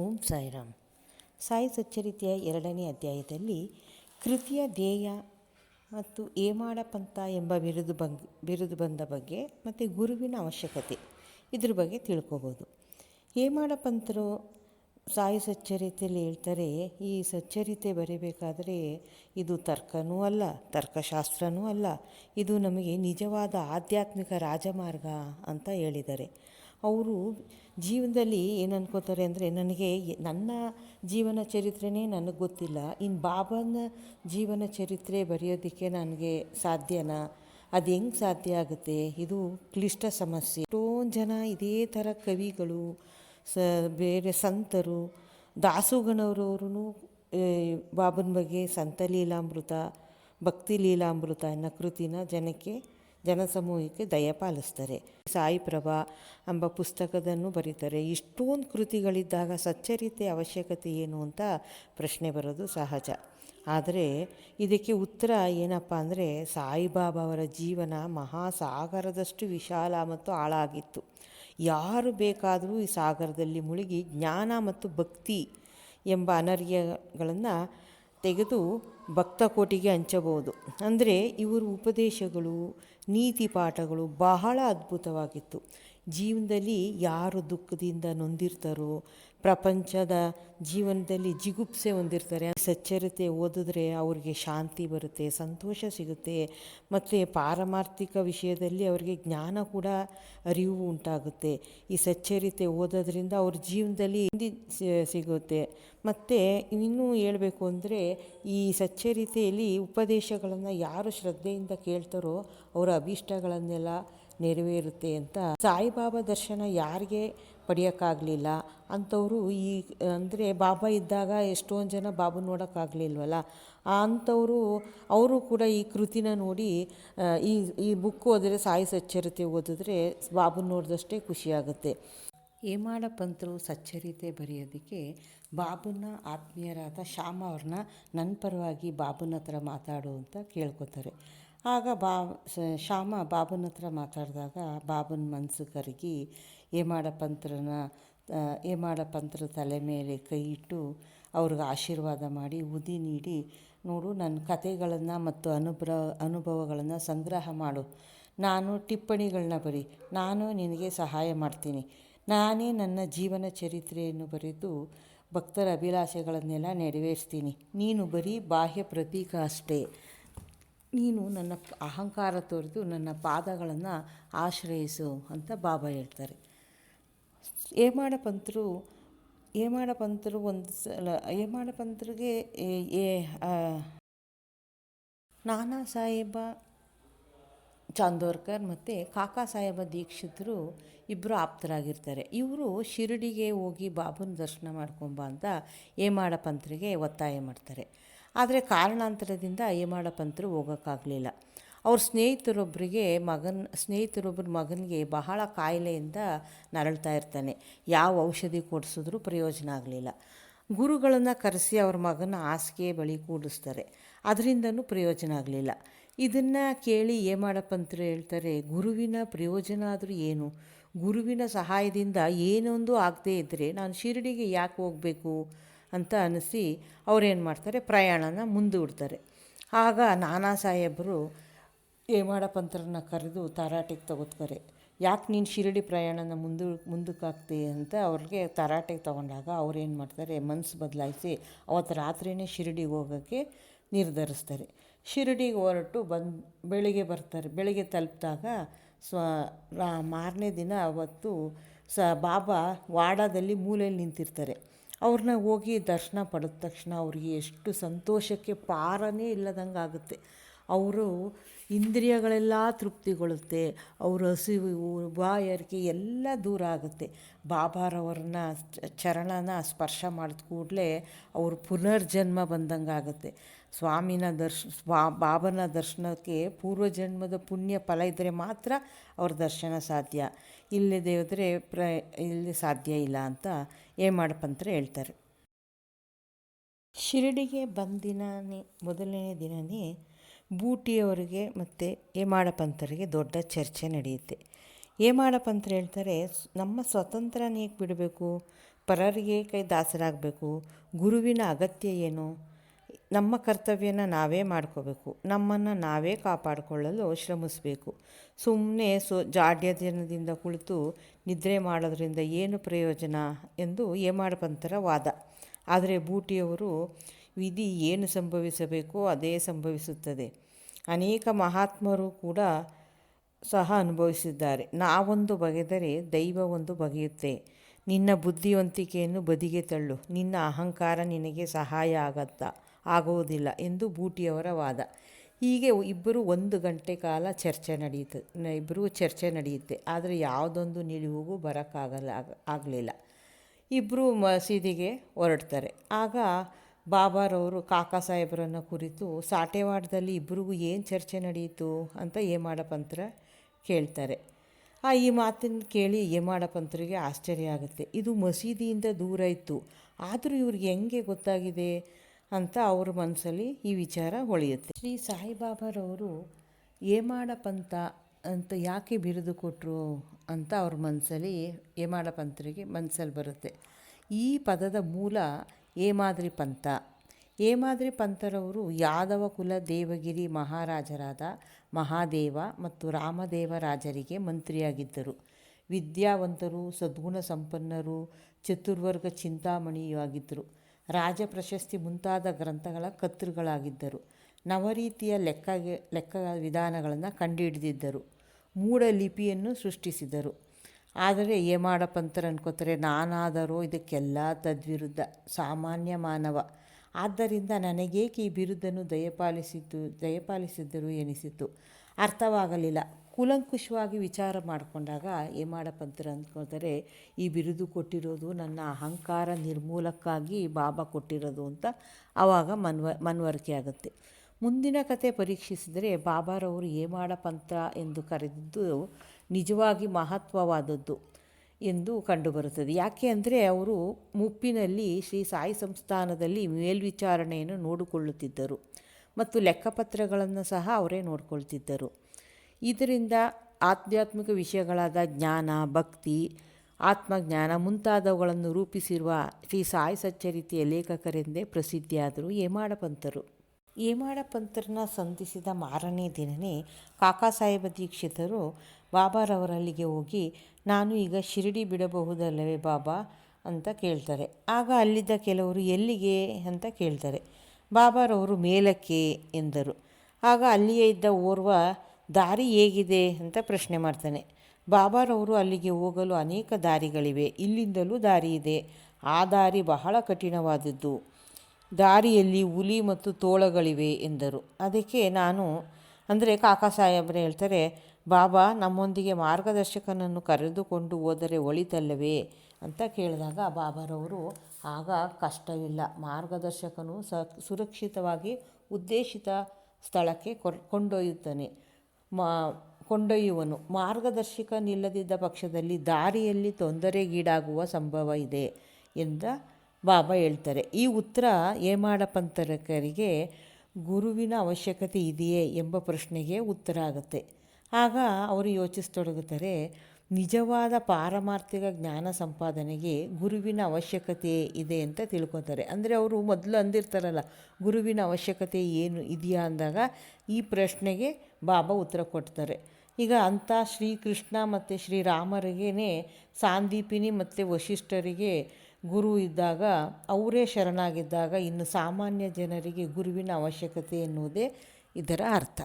ಓಂ ಸಾಯಿರಾಮ್. ಸಾಯಿ ಸಚ್ಚರಿತೆಯ ಎರಡನೇ ಅಧ್ಯಾಯದಲ್ಲಿ ಕೃತಿಯ ಧ್ಯೇಯ ಮತ್ತು ಏಮಾಡ ಪಂಥ ಎಂಬ ಬಿರುದು ಬಂಗ್, ಬಿರುದು ಬಂದ ಬಗ್ಗೆ ಮತ್ತು ಗುರುವಿನ ಅವಶ್ಯಕತೆ ಇದ್ರ ಬಗ್ಗೆ ತಿಳ್ಕೊಬೋದು. ಏಮಾಳ ಪಂಥರು ಸಾಯಿ ಸಚ್ಚರಿತೆಯಲ್ಲಿ ಹೇಳ್ತಾರೆ, ಈ ಸಚ್ಚರಿತೆ ಬರೀಬೇಕಾದರೆ ಇದು ತರ್ಕನೂ ಅಲ್ಲ, ತರ್ಕಶಾಸ್ತ್ರನೂ ಅಲ್ಲ, ಇದು ನಮಗೆ ನಿಜವಾದ ಆಧ್ಯಾತ್ಮಿಕ ರಾಜಮಾರ್ಗ ಅಂತ ಹೇಳಿದ್ದಾರೆ. ಅವರು ಜೀವನದಲ್ಲಿ ಏನು ಅನ್ಕೋತಾರೆ ಅಂದರೆ ನನಗೆ ನನ್ನ ಜೀವನ ಚರಿತ್ರೆನೇ ನನಗೆ ಗೊತ್ತಿಲ್ಲ. ಇನ್ನು ಬಾಬನ ಜೀವನ ಚರಿತ್ರೆ ಬರೆಯೋದಕ್ಕೆ ನನಗೆ ಸಾಧ್ಯನಾ? ಅದು ಹೆಂಗೆ ಸಾಧ್ಯ ಆಗುತ್ತೆ? ಇದು ಕ್ಲಿಷ್ಟ ಸಮಸ್ಯೆ. ಎಷ್ಟೊಂದು ಜನ ಇದೇ ಥರ ಕವಿಗಳು, ಸ, ಬೇರೆ ಸಂತರು ದಾಸುಗಣವರವ್ರೂ ಬಾಬನ ಬಗ್ಗೆ ಸಂತ ಲೀಲಾಮೃತ ಭಕ್ತಿ ಲೀಲಾಮೃತ ಅನ್ನೋ ಕೃತಿನ ಜನಕ್ಕೆ ಜನಸಮೂಹಕ್ಕೆ ದಯಪಾಲಿಸ್ತಾರೆ ಸಾಯಿಪ್ರಭಾ ಎಂಬ ಪುಸ್ತಕದನ್ನು ಬರೀತಾರೆ. ಇಷ್ಟೊಂದು ಕೃತಿಗಳಿದ್ದಾಗ ಸಚ್ಚರಿತೆ ಅವಶ್ಯಕತೆ ಏನು ಅಂತ ಪ್ರಶ್ನೆ ಬರೋದು ಸಹಜ. ಆದರೆ ಇದಕ್ಕೆ ಉತ್ತರ ಏನಪ್ಪ ಅಂದರೆ ಸಾಯಿಬಾಬಾ ಅವರ ಜೀವನ ಮಹಾಸಾಗರದಷ್ಟು ವಿಶಾಲ ಮತ್ತು ಆಳಾಗಿತ್ತು ಯಾರು ಬೇಕಾದರೂ ಈ ಸಾಗರದಲ್ಲಿ ಮುಳುಗಿ ಜ್ಞಾನ ಮತ್ತು ಭಕ್ತಿ ಎಂಬ ಅನರ್ಯಗಳನ್ನು ತೆಗೆದು ಭಕ್ತ ಕೋಟಿಗೆ ಹಂಚಬಹುದು. ಅಂದರೆ ಇವರು ಉಪದೇಶಗಳು ನೀತಿ ಪಾಠಗಳು ಬಹಳ ಅದ್ಭುತವಾಗಿತ್ತು. ಜೀವನದಲ್ಲಿ ಯಾರು ದುಃಖದಿಂದ ನೊಂದಿರ್ತಾರೋ, ಪ್ರಪಂಚದ ಜೀವನದಲ್ಲಿ ಜಿಗುಪ್ಸೆ ಹೊಂದಿರ್ತಾರೆ. ಸಚ್ಚರಿತೆ ಓದಿದ್ರೆ ಅವ್ರಿಗೆ ಶಾಂತಿ ಬರುತ್ತೆ, ಸಂತೋಷ ಸಿಗುತ್ತೆ. ಮತ್ತು ಪಾರಮಾರ್ಥಿಕ ವಿಷಯದಲ್ಲಿ ಅವರಿಗೆ ಜ್ಞಾನ ಕೂಡ ಅರಿವು ಉಂಟಾಗುತ್ತೆ. ಈ ಸಚ್ಚರಿತೆ ಓದೋದ್ರಿಂದ ಅವ್ರ ಜೀವನದಲ್ಲಿ ಸಿಗುತ್ತೆ. ಮತ್ತು ಇನ್ನೂ ಹೇಳಬೇಕು ಅಂದರೆ, ಈ ಸಚ್ಚರಿತೆಯಲ್ಲಿ ಉಪದೇಶಗಳನ್ನು ಯಾರು ಶ್ರದ್ಧೆಯಿಂದ ಕೇಳ್ತಾರೋ, ಅವರ ಅಭೀಷ್ಟಗಳನ್ನೆಲ್ಲ ನೆರವೇರುತ್ತೆ ಅಂತ ಸಾಯಿಬಾಬಾ ದರ್ಶನ ಯಾರಿಗೆ ಪಡೆಯೋಕ್ಕಾಗಲಿಲ್ಲ? ಅಂಥವರು ಈ, ಅಂದರೆ ಬಾಬಾ ಇದ್ದಾಗ ಎಷ್ಟೊಂದು ಜನ ಬಾಬು ನೋಡೋಕ್ಕಾಗಲಿಲ್ವಲ್ಲ? ಅಂಥವರು, ಅವರು ಕೂಡ ಈ ಕೃತಿನ ನೋಡಿ ಈ ಈ ಬುಕ್ ಓದಿದ್ರೆ ಸಾಯಿ ಸಚ್ಚರಿತೆ ಓದಿದ್ರೆ ಬಾಬು ನೋಡಿದಷ್ಟೇ ಖುಷಿಯಾಗುತ್ತೆ. ಹೇಮಾಡ ಪಂತರು ಸಚ್ಚರಿತೆ ಬರೆಯೋದಕ್ಕೆ ಬಾಬುನ ಆತ್ಮೀಯರಾದ ಶ್ಯಾಮ ಅವ್ರನ್ನ ನನ್ನ ಪರವಾಗಿ ಬಾಬುನ ಹತ್ರ ಮಾತಾಡು ಅಂತ ಕೇಳ್ಕೊತಾರೆ. ಆಗ ಬಾ ಶ್ಯಾಮ ಬಾಬುನ ಹತ್ರ ಮಾತಾಡಿದಾಗ ಬಾಬುನ ಮನಸ್ಸು ಕರಗಿ ಹೇಮಾಡ ಪಂತ್ರನ ಹೇಮಾಡ ಪಂತ್ರ ತಲೆ ಮೇಲೆ ಕೈ ಇಟ್ಟು ಅವ್ರಿಗೆ ಆಶೀರ್ವಾದ ಮಾಡಿ, ಉದಿ ನೀಡಿ, ನೋಡು ನನ್ನ ಕತೆಗಳನ್ನು ಮತ್ತು ಅನುಭವ ಅನುಭವಗಳನ್ನು ಸಂಗ್ರಹ ಮಾಡು. ನಾನು ಟಿಪ್ಪಣಿಗಳನ್ನ ಬರಿ, ನಾನು ನಿನಗೆ ಸಹಾಯ ಮಾಡ್ತೀನಿ. ನಾನೇ ನನ್ನ ಜೀವನ ಚರಿತ್ರೆಯನ್ನು ಬರೆದು ಭಕ್ತರ ಅಭಿಲಾಷೆಗಳನ್ನೆಲ್ಲ ನೆರವೇರಿಸ್ತೀನಿ. ನೀನು ಬರೀ ಬಾಹ್ಯ ಪ್ರತೀಕ ಅಷ್ಟೇ. ನೀನು ನನ್ನ ಅಹಂಕಾರ ತೊರೆದು ನನ್ನ ಪಾದಗಳನ್ನು ಆಶ್ರಯಿಸು ಅಂತ ಬಾಬಾ ಹೇಳ್ತಾರೆ. ಏಮಾಡ ಪಂತರು ಏಮಾಡ ಪಂತರು ಒಂದು ಸಲ ಏಮಾಡ ಪಂತರಿಗೆ ನಾನಾ ಸಾಹೇಬ ಚಾಂದೋರ್ಕರ್ ಮತ್ತು ಕಾಕಾ ಸಾಹೇಬ ದೀಕ್ಷಿತರು ಇಬ್ಬರು ಆಪ್ತರಾಗಿರ್ತಾರೆ. ಇವರು ಶಿರಡಿಗೆ ಹೋಗಿ ಬಾಬನ ದರ್ಶನ ಮಾಡ್ಕೊಂಬ ಅಂತ ಏಮಾಡ ಪಂತ್ರಿಗೆ ಒತ್ತಾಯ ಮಾಡ್ತಾರೆ. ಆದರೆ ಕಾರಣಾಂತರದಿಂದ ಅಯ್ಯಮಾಳ ಪಂತರು ಹೋಗೋಕ್ಕಾಗಲಿಲ್ಲ. ಅವ್ರ ಸ್ನೇಹಿತರೊಬ್ಬರಿಗೆ ಮಗನ ಸ್ನೇಹಿತರೊಬ್ಬರ ಮಗನಿಗೆ ಬಹಳ ಕಾಯಿಲೆಯಿಂದ ನರಳ್ತಾ ಇರ್ತಾನೆ. ಯಾವ ಔಷಧಿ ಕೊಡಿಸಿದ್ರೂ ಪ್ರಯೋಜನ ಆಗಲಿಲ್ಲ. ಗುರುಗಳನ್ನು ಕರೆಸಿ ಅವ್ರ ಮಗನ ಹಾಸಿಗೆ ಬಳಿ ಕೂಡಿಸ್ತಾರೆ. ಅದರಿಂದನೂ ಪ್ರಯೋಜನ ಆಗಲಿಲ್ಲ. ಇದನ್ನು ಕೇಳಿ ಏ ಪಂತರು ಹೇಳ್ತಾರೆ, ಗುರುವಿನ ಪ್ರಯೋಜನ ಆದರೂ ಏನು? ಗುರುವಿನ ಸಹಾಯದಿಂದ ಏನೊಂದು ಆಗದೇ ಇದ್ದರೆ ನಾನು ಶಿರಡಿಗೆ ಯಾಕೆ ಹೋಗಬೇಕು? ಅಂತ ಅನಿಸಿ ಅವ್ರೇನು ಮಾಡ್ತಾರೆ, ಪ್ರಯಾಣನ ಮುಂದೂಡ್ತಾರೆ. ಆಗ ನಾನಾ ಸಾಹೇಬರು ಹೇಮಾಡ ಕರೆದು ತರಾಟೆಗೆ ತಗೋತಾರೆ ಯಾಕೆ ನೀನು ಶಿರಡಿ ಪ್ರಯಾಣನ ಮುಂದು ಮುಂದಕ್ಕೆ ಹಾಕ್ತಿ ಅಂತ ಅವ್ರಿಗೆ ತರಾಟೆಗೆ ತೊಗೊಂಡಾಗ ಅವ್ರೇನು ಮಾಡ್ತಾರೆ ಮನಸ್ಸು ಬದಲಾಯಿಸಿ ಅವತ್ತು ರಾತ್ರಿಯೇ ಶಿರಡಿಗೆ ಹೋಗೋಕ್ಕೆ ನಿರ್ಧರಿಸ್ತಾರೆ. ಶಿರಡಿಗೆ ಹೊರಟು ಬಂದು, ಬೆಳಿಗ್ಗೆ ಬರ್ತಾರೆ, ಬೆಳಿಗ್ಗೆ ತಲುಪಿದಾಗ ಸ್ವ ಮಾರನೇ ದಿನ ಅವತ್ತು ಸ, ಬಾಬಾ ವಾಡಾದಲ್ಲಿ ಮೂಲೆಯಲ್ಲಿ ನಿಂತಿರ್ತಾರೆ. ಅವ್ರನ್ನ ಹೋಗಿ ದರ್ಶನ ಪಡೆದ ತಕ್ಷಣ ಅವ್ರಿಗೆ ಎಷ್ಟು ಸಂತೋಷಕ್ಕೆ ಪಾರನೇ ಇಲ್ಲದಂಗೆ ಆಗುತ್ತೆ. ಅವರು ಇಂದ್ರಿಯಗಳೆಲ್ಲ ತೃಪ್ತಿಗೊಳ್ಳುತ್ತೆ. ಅವ್ರ ಹಸಿವು ಬಾಯರಿಕೆ ಎಲ್ಲ ದೂರ ಆಗುತ್ತೆ. ಬಾಬಾರವ್ರನ್ನ ಚರಣನ ಸ್ಪರ್ಶ ಮಾಡಿದ ಕೂಡಲೇ ಅವರು ಪುನರ್ಜನ್ಮ ಬಂದಂಗೆ ಆಗುತ್ತೆ ಸ್ವಾಮಿನ ದರ್ಶ, ಸ್ವಾ, ಬಾಬನ ದರ್ಶನಕ್ಕೆ ಪೂರ್ವಜನ್ಮದ ಪುಣ್ಯ ಫಲ ಇದ್ದರೆ ಮಾತ್ರ ಅವ್ರ ದರ್ಶನ ಸಾಧ್ಯ. ಇಲ್ಲದೆ ಹೋದರೆ ಪ್ರ, ಇಲ್ಲಿ ಸಾಧ್ಯ ಇಲ್ಲ ಅಂತ ಹೇಮಾಡಪಂತ್ರ ಹೇಳ್ತಾರೆ. ಶಿರಡಿಗೆ ಬಂದ ದಿನವೇ ಮೊದಲನೇ ದಿನವೇ ಬೂಟಿಯವರಿಗೆ ಮತ್ತು ಏಮಾಡಪ್ಪಂತರಿಗೆ ಪಂತರಿಗೆ ದೊಡ್ಡ ಚರ್ಚೆ ನಡೆಯುತ್ತೆ. ಏಮಾಡಪ್ಪಂತರು ಪಂತ್ರ ಹೇಳ್ತಾರೆ ನಮ್ಮ ಸ್ವತಂತ್ರ ಏಕೆ ಬಿಡಬೇಕು? ಪರರಿಗೆ ಕೈ ದಾಸರಾಗಬೇಕು? ಗುರುವಿನ ಅಗತ್ಯ ಏನು? ನಮ್ಮ ಕರ್ತವ್ಯನ ನಾವೇ ಮಾಡ್ಕೋಬೇಕು. ನಮ್ಮನ್ನು ನಾವೇ ಕಾಪಾಡಿಕೊಳ್ಳಲು ಶ್ರಮಿಸಬೇಕು. ಸುಮ್ಮನೆ ಸೊ ಜಾಡ್ಯದಿನದಿಂದ ಕುಳಿತು ನಿದ್ರೆ ಮಾಡೋದ್ರಿಂದ ಏನು ಪ್ರಯೋಜನ ಎಂದು ಪಂತರ ವಾದ. ಆದರೆ ಬೂಟಿಯವರು ವಿಧಿ ಏನು ಸಂಭವಿಸಬೇಕೋ ಅದೇ ಸಂಭವಿಸುತ್ತದೆ. ಅನೇಕ ಮಹಾತ್ಮರು ಕೂಡ ಸಹ ಅನುಭವಿಸಿದ್ದಾರೆ. ನಾವೊಂದು ಬಗೆದರೆ ದೈವ ಒಂದು ಬಗೆಯುತ್ತೆ. ನಿನ್ನ ಬುದ್ಧಿವಂತಿಕೆಯನ್ನು ಬದಿಗೆ ತಳ್ಳು. ನಿನ್ನ ಅಹಂಕಾರ ನಿನಗೆ ಸಹಾಯ ಆಗತ್ತಾ? ಆಗುವುದಿಲ್ಲ ಎಂದು ಬೂಟಿಯವರ ವಾದ. ಹೀಗೆ ಇಬ್ಬರು ಒಂದು ಗಂಟೆ ಕಾಲ ಚರ್ಚೆ ನಡೆಯುತ್ತೆ ಇಬ್ಬರು ಚರ್ಚೆ ನಡೆಯುತ್ತೆ. ಆದರೆ ಯಾವುದೊಂದು ನಿಲುವಿಗೂ ಬರೋಕ್ಕಾಗಲ್ಲ ಆಗಲಿಲ್ಲ. ಇಬ್ಬರು ಮಸೀದಿಗೆ ಹೊರಡ್ತಾರೆ. ಆಗ ಬಾಬಾರವರು, ಕಾಕಾ ಸಾಹೇಬರನ್ನು ಕುರಿತು, ಸಾಟೆವಾಡದಲ್ಲಿ ಇಬ್ಬರಿಗೂ ಏನು ಚರ್ಚೆ ನಡೆಯಿತು ಅಂತ ಹೇಮಾಡಪಂತ್ರ ಕೇಳ್ತಾರೆ. ಆ ಈ ಮಾತನ್ನು ಕೇಳಿ ಹೇಮಾಡಪಂತ್ರಿಗೆ ಆಶ್ಚರ್ಯ ಆಗುತ್ತೆ. ಇದು ಮಸೀದಿಯಿಂದ ದೂರ ಇತ್ತು. ಆದರೂ ಇವ್ರಿಗೆ ಹೆಂಗೆ ಗೊತ್ತಾಗಿದೆ? ಅಂತ ಅವ್ರ ಮನಸ್ಸಲ್ಲಿ ಈ ವಿಚಾರ ಹೊಳೆಯುತ್ತೆ. ಶ್ರೀ ಸಾಯಿಬಾಬಾರವರು ಏಮಾಡಪಂಥ ಪಂಥ ಅಂತ ಯಾಕೆ ಬಿರುದು ಕೊಟ್ಟರು ಅಂತ ಅವ್ರ ಮನಸ್ಸಲ್ಲಿ ಏಮಾಡ ಪಂಥರಿಗೆ ಮನಸ್ಸಲ್ಲಿ ಬರುತ್ತೆ. ಈ ಪದದ ಮೂಲ ಏಮಾದ್ರಿ ಪಂಥ. ಏಮಾದ್ರಿ ಪಂಥರವರು ಯಾದವ ಕುಲ ದೇವಗಿರಿ ಮಹಾರಾಜರಾದ ಮಹಾದೇವ ಮತ್ತು ರಾಮದೇವ ರಾಜರಿಗೆ ಮಂತ್ರಿಯಾಗಿದ್ದರು. ವಿದ್ಯಾವಂತರು, ಸದ್ಗುಣ ಸಂಪನ್ನರು, ಚತುರ್ವರ್ಗ ಚಿಂತಾಮಣಿಯಾಗಿದ್ದರು ರಾಜ ಪ್ರಶಸ್ತಿ ಮುಂತಾದ ಗ್ರಂಥಗಳ ಕರ್ತೃಗಳಾಗಿದ್ದರು ನವರೀತಿಯ ಲೆಕ್ಕ ಲೆಕ್ಕ ವಿಧಾನಗಳನ್ನು ಕಂಡುಹಿಡಿದಿದ್ದರು. ಮೂಢಲಿಪಿಯನ್ನು ಸೃಷ್ಟಿಸಿದರು. ಆದರೆ ಏಮಾಡ ಪಂಥರು ಅನ್ಕೋತಾರೆ ನಾನಾದರೂ ಇದಕ್ಕೆಲ್ಲ ತದ್ವಿರುದ್ಧ, ಸಾಮಾನ್ಯ ಮಾನವ. ಆದ್ದರಿಂದ ನನಗೇಕೆ ಈ ಬಿರುದನ್ನು ದಯಪಾಲಿಸಿದ್ದು, ದಯಪಾಲಿಸಿದ್ದರು ಎನಿಸಿತು. ಅರ್ಥವಾಗಲಿಲ್ಲ. ಕೂಲಂಕುಷವಾಗಿ ವಿಚಾರ ಮಾಡಿಕೊಂಡಾಗ ಹೇಮಾಡ ಪಂಥರು ಅಂದ್ಕೊಳ್ತಾರೆ ಈ ಬಿರುದು ಕೊಟ್ಟಿರೋದು ನನ್ನ ಅಹಂಕಾರ ನಿರ್ಮೂಲಕ್ಕಾಗಿ ಬಾಬಾ ಕೊಟ್ಟಿರೋದು ಅಂತ ಆವಾಗ ಮನ್ವ, ಮನವರಿಕೆ ಆಗುತ್ತೆ. ಮುಂದಿನ ಕತೆ ಪರೀಕ್ಷಿಸಿದರೆ ಬಾಬಾರವರು ಏ ಪಂಥ ಎಂದು ಕರೆದಿದ್ದು ನಿಜವಾಗಿ ಮಹತ್ವವಾದದ್ದು ಎಂದು ಕಂಡುಬರುತ್ತದೆ. ಯಾಕೆ ಅಂದರೆ ಅವರು ಮುಪ್ಪಿನಲ್ಲಿ ಶ್ರೀ ಸಾಯಿ ಸಂಸ್ಥಾನದಲ್ಲಿ ಮೇಲ್ವಿಚಾರಣೆಯನ್ನು ನೋಡಿಕೊಳ್ಳುತ್ತಿದ್ದರು ಮತ್ತು ಲೆಕ್ಕಪತ್ರಗಳನ್ನು ಸಹ ಅವರೇ ನೋಡಿಕೊಳ್ತಿದ್ದರು. ಇದರಿಂದ ಆಧ್ಯಾತ್ಮಿಕ ವಿಷಯಗಳಾದ ಜ್ಞಾನ, ಭಕ್ತಿ, ಆತ್ಮಜ್ಞಾನ ಮುಂತಾದವುಗಳನ್ನು ರೂಪಿಸಿರುವ ಶ್ರೀ ಸಾಯಿ ಸಚ್ಚರಿತೆಯ ಲೇಖಕರೆಂದೇ ಪ್ರಸಿದ್ಧಿಯಾದರು ಹೇಮಾಡ ಪಂಥರು ಹೇಮಾಡ ಸಂಧಿಸಿದ ಮಾರನೇ ದಿನವೇ ಕಾಕಾ ಸಾಹೇಬ ದೀಕ್ಷಿತರು ಬಾಬಾರವರಲ್ಲಿಗೆ ಹೋಗಿ, ನಾನು ಈಗ ಶಿರಡಿ ಬಿಡಬಹುದಲ್ಲವೇ ಬಾಬಾ? ಅಂತ ಕೇಳ್ತಾರೆ. ಆಗ ಅಲ್ಲಿದ್ದ ಕೆಲವರು, ಎಲ್ಲಿಗೆ? ಅಂತ ಕೇಳ್ತಾರೆ. ಬಾಬಾರವರು, ಮೇಲಕ್ಕೆ, ಎಂದರು. ಆಗ ಅಲ್ಲಿಯೇ ಇದ್ದ ಓರ್ವ ದಾರಿ ಹೇಗಿದೆ ಅಂತ ಪ್ರಶ್ನೆ ಮಾಡ್ತಾನೆ. ಬಾಬಾರವರು ಅಲ್ಲಿಗೆ ಹೋಗಲು ಅನೇಕ ದಾರಿಗಳಿವೆ. ಇಲ್ಲಿಂದಲೂ ದಾರಿ ಇದೆ. ಆ ದಾರಿ ಬಹಳ ಕಠಿಣವಾದದ್ದು. ದಾರಿಯಲ್ಲಿ ಹುಲಿ ಮತ್ತು ತೋಳಗಳಿವೆ ಎಂದರು. ಅದಕ್ಕೆ ನಾನು, ಅಂದರೆ ಕಾಕಾ ಸಾಹೇಬ್ರೆ ಹೇಳ್ತಾರೆ, ಬಾಬಾ, ನಮ್ಮೊಂದಿಗೆ ಮಾರ್ಗದರ್ಶಕನನ್ನು ಕರೆದುಕೊಂಡು ಹೋದರೆ ಒಳಿತಲ್ಲವೇ? ಅಂತ ಕೇಳಿದಾಗ ಬಾಬಾರವರು, ಆಗ ಕಷ್ಟವಿಲ್ಲ. ಮಾರ್ಗದರ್ಶಕನು ಸ, ಸುರಕ್ಷಿತವಾಗಿ ಉದ್ದೇಶಿತ ಸ್ಥಳಕ್ಕೆ ಕೊಂಡೊಯ್ಯುತ್ತಾನೆ. ಮಾ, ಕೊಂಡೊಯ್ಯುವನು. ಮಾರ್ಗದರ್ಶಕ ನಿಲ್ಲದಿದ್ದ ಪಕ್ಷದಲ್ಲಿ ದಾರಿಯಲ್ಲಿ ತೊಂದರೆಗೀಡಾಗುವ ಸಂಭವ ಇದೆ ಎಂದ ಬಾಬಾ ಹೇಳ್ತಾರೆ. ಈ ಉತ್ತರ ಏಮಾಡಪಂತರಕರಿಗೆ ಗುರುವಿನ ಅವಶ್ಯಕತೆ ಇದೆಯೇ ಎಂಬ ಪ್ರಶ್ನೆಗೆ ಉತ್ತರ ಆಗುತ್ತೆ. ಆಗ ಅವರು ಯೋಚಿಸತೊಡಗುತ್ತಾರೆ, ನಿಜವಾದ ಪಾರಮಾರ್ಥಿಕ ಜ್ಞಾನ ಸಂಪಾದನೆಗೆ ಗುರುವಿನ ಅವಶ್ಯಕತೆ ಇದೆ ಅಂತ ತಿಳ್ಕೊತಾರೆ. ಅಂದರೆ ಅವರು ಮೊದಲು ಅಂದಿರ್ತಾರಲ್ಲ, ಗುರುವಿನ ಅವಶ್ಯಕತೆ ಏನು, ಇದೆಯಾ ಅಂದಾಗ ಈ ಪ್ರಶ್ನೆಗೆ ಬಾಬಾ ಉತ್ತರ ಕೊಡ್ತಾರೆ. ಈಗ ಅಂಥ ಶ್ರೀಕೃಷ್ಣ ಮತ್ತು ಶ್ರೀರಾಮರಿಗೇ ಸಾಂದೀಪಿನಿ ಮತ್ತು ವಶಿಷ್ಠರಿಗೆ ಗುರು ಇದ್ದಾಗ, ಅವರೇ ಶರಣಾಗಿದ್ದಾಗ ಇನ್ನು ಸಾಮಾನ್ಯ ಜನರಿಗೆ ಗುರುವಿನ ಅವಶ್ಯಕತೆ ಎನ್ನುವುದೇ ಇದರ ಅರ್ಥ.